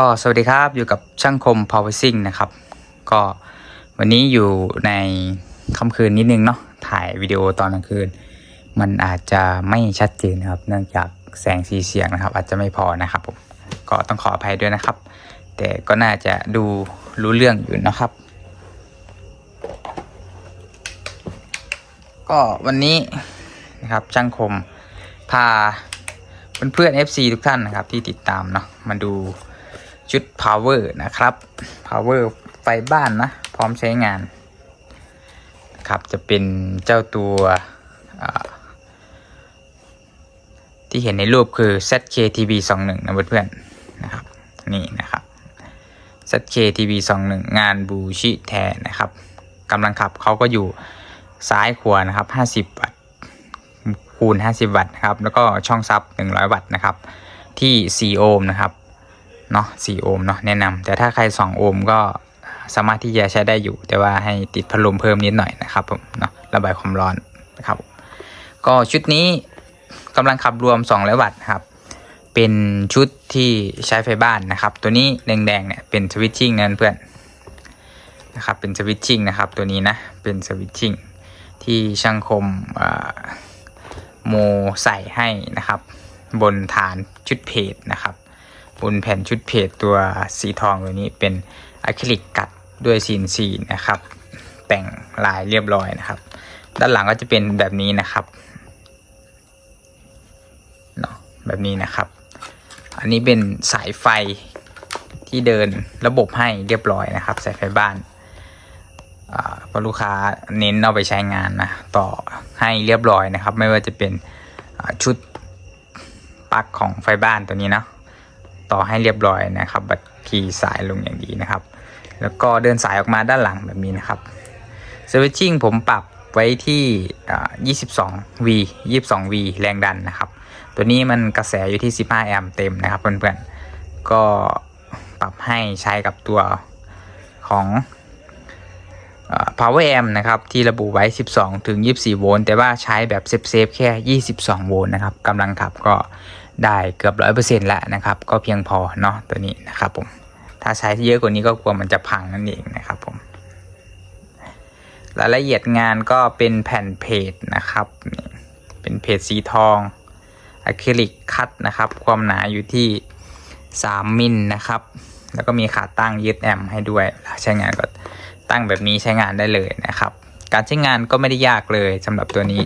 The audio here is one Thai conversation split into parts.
ก็สวัสดีครับอยู่กับช่างคม Power s i n g นะครับ ก็วันนี้อยู่ในค่ำคืนนิดนึงเนาะถ่ายวิดีโอตอนกลางคืน มันอาจจะไม่ชัดเจนนะครับ เนื่องจากแสงสีเสียงนะครับ อาจจะไม่พอนะครับผมก็ต้องขออภัยด้วยนะครับ แต่ก็น่าจะดูรู้เรื่องอยู่นะครับ ก็วันนี้นะครับช่างคมพาเพื่อนๆ FC ทุกท่านนะครับที่ติดตามเนาะมาดู ชุด power นะครับ power ไฟบ้านนะ พร้อมใช้งาน ครับจะเป็นเจ้าตัวที่เห็นในรูปคือ ZKTV 21นะเพื่อนๆนะครับ นี่นะครับ ZKTV 21งานบูชิแทนนะครับกำลังขับเขาก็อยู่ซ้ายขวานะครับ 50 วัตต์คูณ 50 วัตต์นะครับ แล้วก็ช่องซับ 100 วัตต์นะครับ ที่ 4 โอห์มนะครับ เนาะ4โอห์มเนาะแนะนำแต่ถ้าใคร 2 โอห์มก็สามารถที่จะใช้ได้อยู่ แต่ว่าให้ติดพัดลมเพิ่มนิดหน่อยนะครับผมเนาะระบายความร้อนนะครับก็ชุดนี้กำลังขับรวม 200 วัตต์ครับเป็นชุดที่ใช้ไฟบ้านนะครับ ตัวนี้แดงๆเนี่ยเป็นสวิตชิ่งนั่นเพื่อนนะครับเป็นสวิตชิ่งนะครับตัวนี้นะเป็นสวิตชิ่งที่ช่างคมโมใส่ให้นะครับ บนฐานชุดเพจนะครับ บนแผ่นชุดเพจตัวสีทองตัวนี้เป็นอะคริลิกกัดด้วยซีนซีนะครับ แต่งลายเรียบร้อยนะครับ ด้านหลังก็จะเป็นแบบนี้นะครับเนาะแบบนี้นะครับ อันนี้เป็นสายไฟที่เดินระบบให้เรียบร้อยนะครับสายไฟบ้านอ่าเพราะลูกค้าเน้นเอาไปใช้งานนะต่อให้เรียบร้อยนะครับ ไม่ว่าจะเป็นชุดปลั๊กของไฟบ้านตัวนี้เนาะ ต่อให้เรียบร้อยนะครับ บัตรคีย์สายลงอย่างดีนะครับ แล้วก็เดินสายออกมาด้านหลังแบบนี้นะครับสวิตชิ่งผมปรับไว้ที่ 22V 22V แรงดันนะครับ ตัวนี้มันกระแสอยู่ที่ 15 แอมป์เต็มนะครับเพื่อนๆ ก็ปรับให้ใช้กับตัวของอ power amp นะครับ ที่ระบุไว้ 12 ถึง 24 โวลต์ แต่ว่าใช้แบบเซฟๆแค่ 22 โวลต์นะครับกำลังขับก็ ได้เกือบ100%แล้วนะครับ ก็เพียงพอเนาะตัวนี้นะครับผมถ้าใช้เยอะกว่านี้ก็กลัวมันจะพังนั่นเองนะครับผมรายละเอียดงานก็เป็นแผ่นเพจนะครับ เป็นเพจสีทองอะคริลิกคัดนะครับ ความหนาอยู่ที่3มิลนะครับ แล้วก็มีขาตั้งยึดแอมให้ด้วยใช้งานก็ตั้งแบบนี้ใช้งานได้เลยนะครับ การใช้งานก็ไม่ได้ยากเลยสำหรับตัวนี้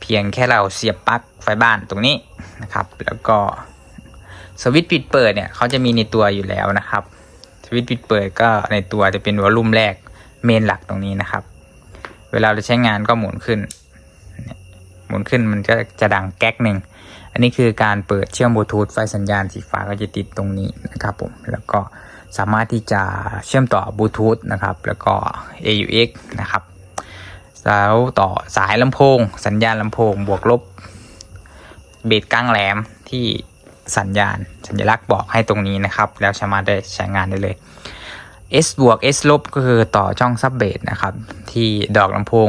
เพียงแค่เราเสียบปลั๊กไฟบ้านตรงนี้นะครับ แล้วก็สวิตช์ปิดเปิดเนี่ยเขาจะมีในตัวอยู่แล้วนะครับ สวิตช์ปิดเปิดก็ในตัวจะเป็นวอลลุ่มแรกเมนหลักตรงนี้นะครับ เวลาเราใช้งานก็หมุนขึ้น หมุนขึ้นมันก็จะดังแก๊กหนึ่ง อันนี้คือการเปิดเชื่อมบลูทูธไฟสัญญาณสีฟ้าก็จะติดตรงนี้นะครับผม แล้วก็สามารถที่จะเชื่อมต่อบลูทูธนะครับ แล้วก็ AUX นะครับ แล้วต่อสายลำโพง สัญญาณลำโพงบวกลบเบสกลางแหลมที่สัญญาณ สัญลักษณ์บอกให้ตรงนี้นะครับ แล้วสามารถได้ใช้งานได้เลย S บวก S ลบก็คือต่อช่องซับเบสนะครับ ที่ดอกลำโพง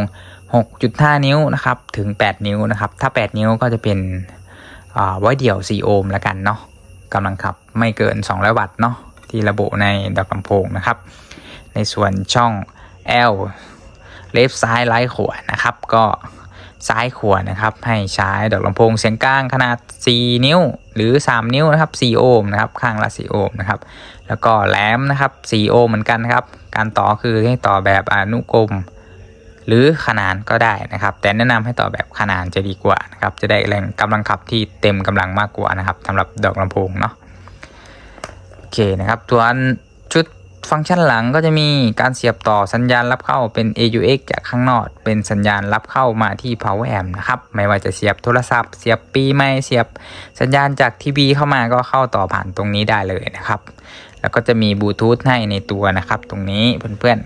6.5 นิ้วนะครับ ถึง 8 นิ้วนะครับ ถ้า 8 นิ้วก็จะเป็นอ่าไว้เดี่ยว 4 โอห์มแล้วกันเนาะกำลังขับไม่เกิน 200 วัตต์เนาะที่ระบุในดอกลำโพงนะครับ ในส่วนช่อง L เลฟซ้ายไลท์ขวานะครับ ก็ซ้ายขวานะครับ ให้ใช้ดอกลำโพงเสียงกลางขนาด 4 นิ้วหรือ 3 นิ้วนะครับ 4 โอห์มนะครับ ข้างละ 4 โอห์มนะครับ แล้วก็แหลมนะครับ 4 โอห์มเหมือนกันนะครับ การต่อคือให้ต่อแบบอนุกรม หรือขนานก็ได้นะครับ แต่แนะนำให้ต่อแบบขนานจะดีกว่านะครับ จะได้แรงกำลังขับที่เต็มกำลังมากกว่านะครับสำหรับดอกลำโพงเนาะ โอเคนะครับ ส่วนชุด ฟังก์ชันหลังก็จะมีการเสียบต่อสัญญาณรับเข้าเป็น AUX จากข้างนอก เป็นสัญญาณรับเข้ามาที่ power amp นะครับ ไม่ว่าจะเสียบโทรศัพท์ เสียบปีไม่เสียบสัญญาณจากทีวีเข้ามาก็เข้าต่อผ่านตรงนี้ได้เลยนะครับ แล้วก็จะมีบลูทูธให้ในตัวนะครับ ตรงนี้เพื่อน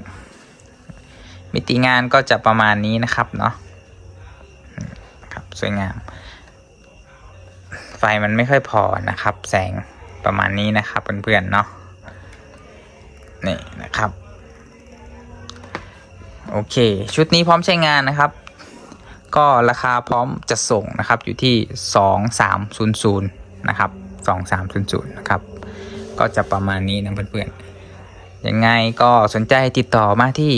ๆ มิติงานก็จะประมาณนี้นะครับเนาะครับสวยงาม ไฟมันไม่ค่อยพอนะครับ แสงประมาณนี้นะครับเพื่อนๆเนาะ นี่นะครับ โอเค ชุดนี้พร้อมใช้งานนะครับ ก็ราคาพร้อมจะส่งนะครับอยู่ที่ 2300 นะครับ 2300 นะครับ ก็จะประมาณนี้นะเพื่อนๆ ยังไงก็สนใจติดต่อมาที่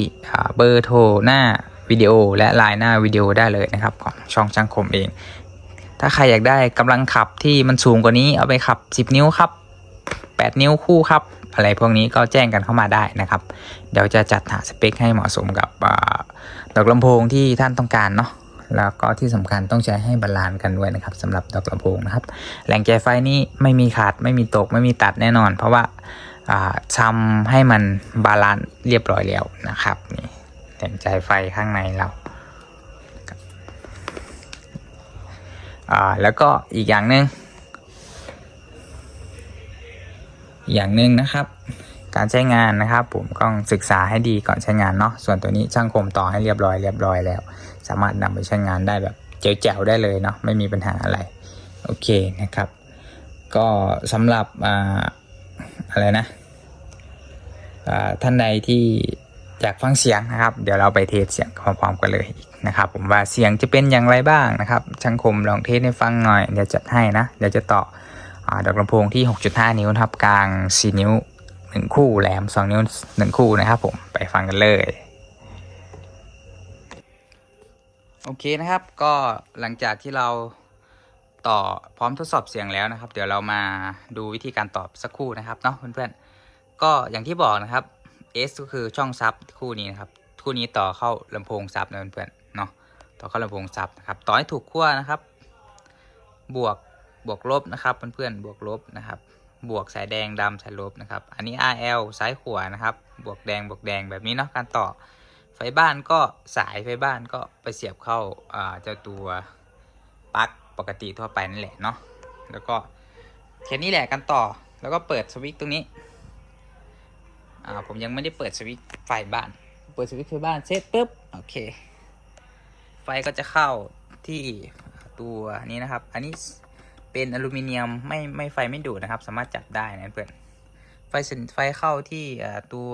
เบอร์โทรหน้าวิดีโอและไลน์หน้าวิดีโอได้เลยนะครับของช่องช่างคมเอง ถ้าใครอยากได้กำลังขับที่มันสูงกว่านี้เอาไปขับ 10 นิ้วครับ 8 นิ้วคู่ครับ อะไรพวกนี้ก็แจ้งกันเข้ามาได้นะครับ เดี๋ยวจะจัดหาสเปคให้เหมาะสมกับอดอกลำโพงที่ท่านต้องการเนาะแล้วก็ที่สำคัญต้องใช้ให้บาลานซ์กันด้วยนะครับสำหรับดอกลำโพงนะครับแหล่งจ่ายไฟนี่ไม่มีขาดไม่มีตกไม่มีตัดแน่นอน เพราะว่าทำให้มันบาลานซ์เรียบร้อยแล้วนะครับนี่แหล่งจ่ายไฟข้างในเราาแล้วก็อีกอย่างหนึ่ง อย่างหนึ่งนะครับ การใช้งานนะครับผมต้องศึกษาให้ดีก่อนใช้งานเนาะส่วนตัวนี้ช่างคมต่อให้เรียบร้อยเรียบร้อยแล้ว สามารถนำไปใช้งานได้แบบเจ๋วๆได้เลยเนาะไม่มีปัญหาอะไรโอเคนะครับ ก็สำหรับอ่าอะไรนะอ่าท่านใดที่อยากฟังเสียงนะครับเดี๋ยวเราไปเทสเสียงพร้อมๆกันเลยนะครับ ผมว่าเสียงจะเป็นอย่างไรบ้างนะครับช่างคมลองเทสให้ฟังหน่อยเดี๋ยวจัดให้นะเดี๋ยวจะต่อ ดอกลำโพงที่ 6.5 นิ้วนะครับ กลาง 4 นิ้ว 1 คู่ แหลม 2 นิ้ว 1 คู่นะครับผม ไปฟังกันเลย โอเคนะครับ ก็หลังจากที่เราต่อพร้อมทดสอบเสียงแล้วนะครับ เดี๋ยวเรามาดูวิธีการตอบสักครู่นะครับเนาะเพื่อนๆ ก็อย่างที่บอกนะครับ S ก็คือช่องซับคู่นี้นะครับ คู่นี้ต่อเข้าลำโพงซับนะเพื่อนๆ เนาะต่อเข้าลำโพงซับนะครับ ต่อให้ถูกขั้วนะครับ บวก บวกลบนะครับเพื่อนๆบวกลบนะครับ บวกสายแดงดำสายลบนะครับ อันนี้ RL ซ้ายขวานะครับ บวกแดงบวกแดงแบบนี้เนาะการต่อ ไฟบ้านก็สายไฟบ้านก็ไปเสียบเข้าเจ้าตัวปลั๊กปกติทั่วไปนั่นแหละเนาะแล้วก็แค่นี้แหละกันต่อแล้วก็เปิดสวิตช์ตรงนี้อ่าผมยังไม่ได้เปิดสวิตช์ไฟบ้าน เปิดสวิตช์ไฟบ้านเสร็จปุ๊บโอเค ไฟก็จะเข้าที่ตัวนี้นะครับ อันนี้ เป็นอลูมิเนียมไม่ไม่ไฟไม่ดูดนะครับ สามารถจับได้นะเพื่อนไฟสัญไฟเข้าที่ตัว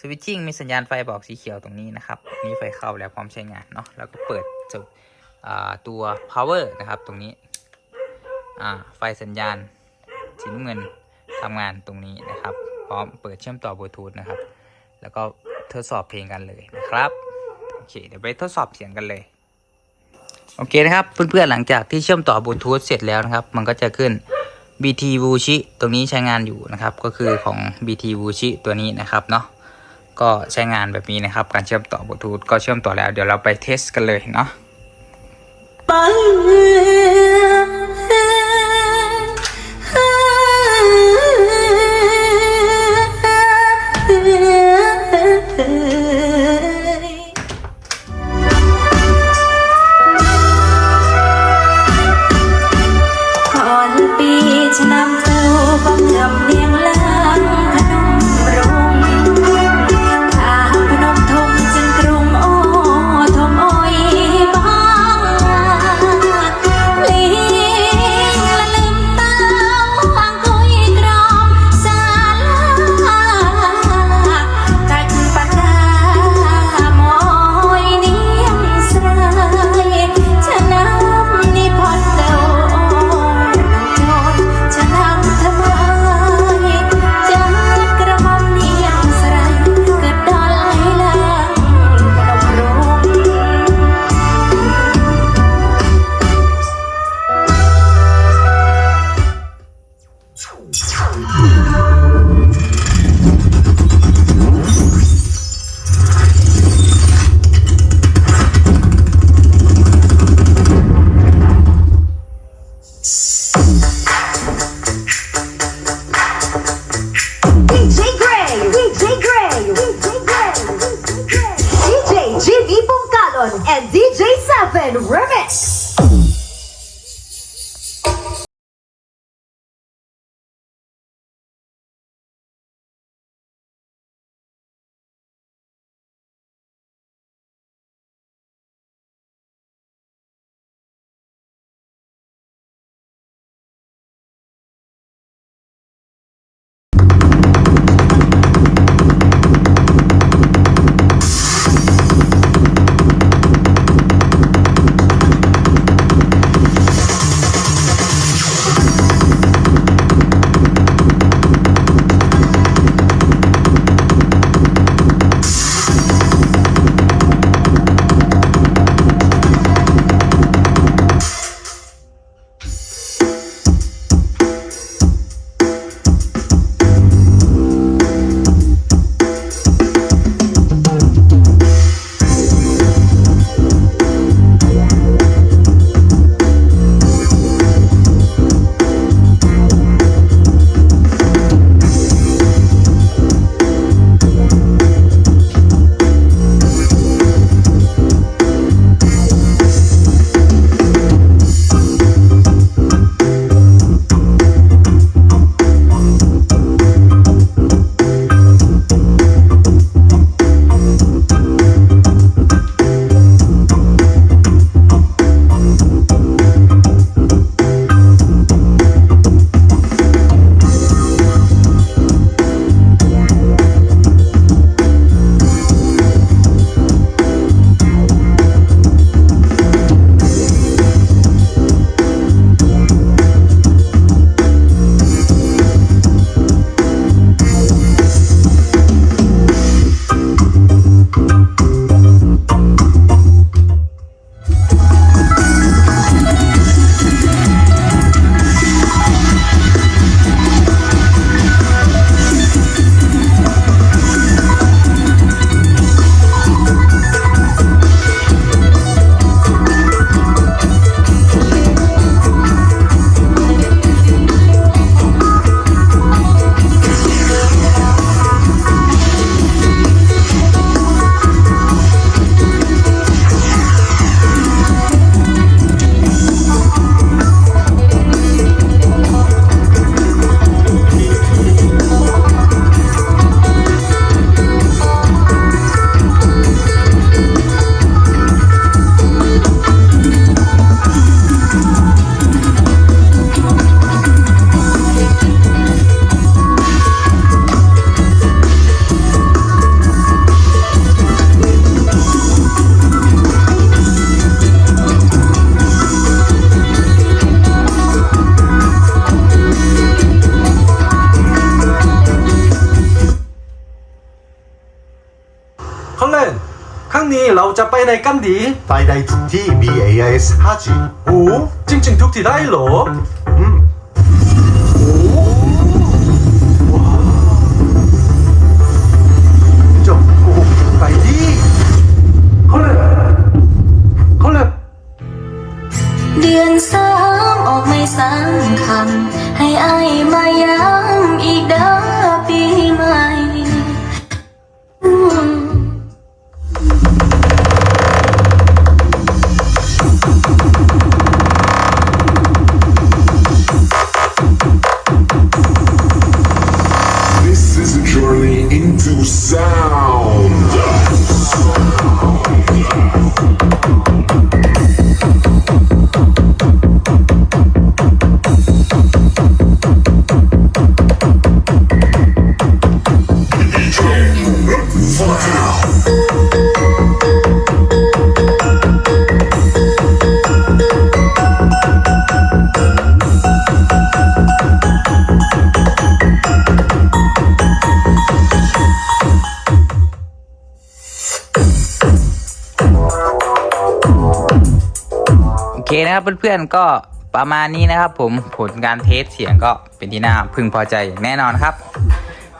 สวิตชิ่งมีสัญญาณไฟบอกสีเขียวตรงนี้นะครับนี่ไฟเข้าแล้วพร้อมใช้งานเนาะแล้วก็เปิดจุดอ่ตัว power นะครับตรงนี้ไฟสัญญาณสีน้ำเงินทำงานตรงนี้นะครับ พร้อมเปิดเชื่อมต่อบลูทูธนะครับ แล้วก็ทดสอบเพลงกันเลยนะครับ โอเค เดี๋ยวไปทดสอบเสียงกันเลย โอเคนะครับเพื่อนๆหลังจากที่เชื่อมต่อบลูทูธเสร็จแล้วนะครับ มันก็จะขึ้น BT w u c h i ตรงนี้ใช้งานอยู่นะครับ ก็คือของ BT w u c h i ตัวนี้นะครับเนาะก็ใช้งานแบบนี้นะครับ การเชื่อมต่อบลูทูธก็เชื่อมต่อแล้ว เดี๋ยวเราไปเทสกันเลยเนาะ จะไปไหนกันดี ไปได้ทุกที่ BAS 5G โอ้จริง ๆ ทุกที่ได้เหรอ นะครับเพื่อนๆก็ประมาณนี้นะครับ ผมผลการเทสเสียงก็เป็นที่น่าพึงพอใจอย่างแน่นอนครับ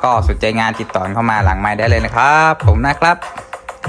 ก็สนใจงานติดต่อเข้ามาหลังไม้ได้เลยนะครับ ผมนะครับ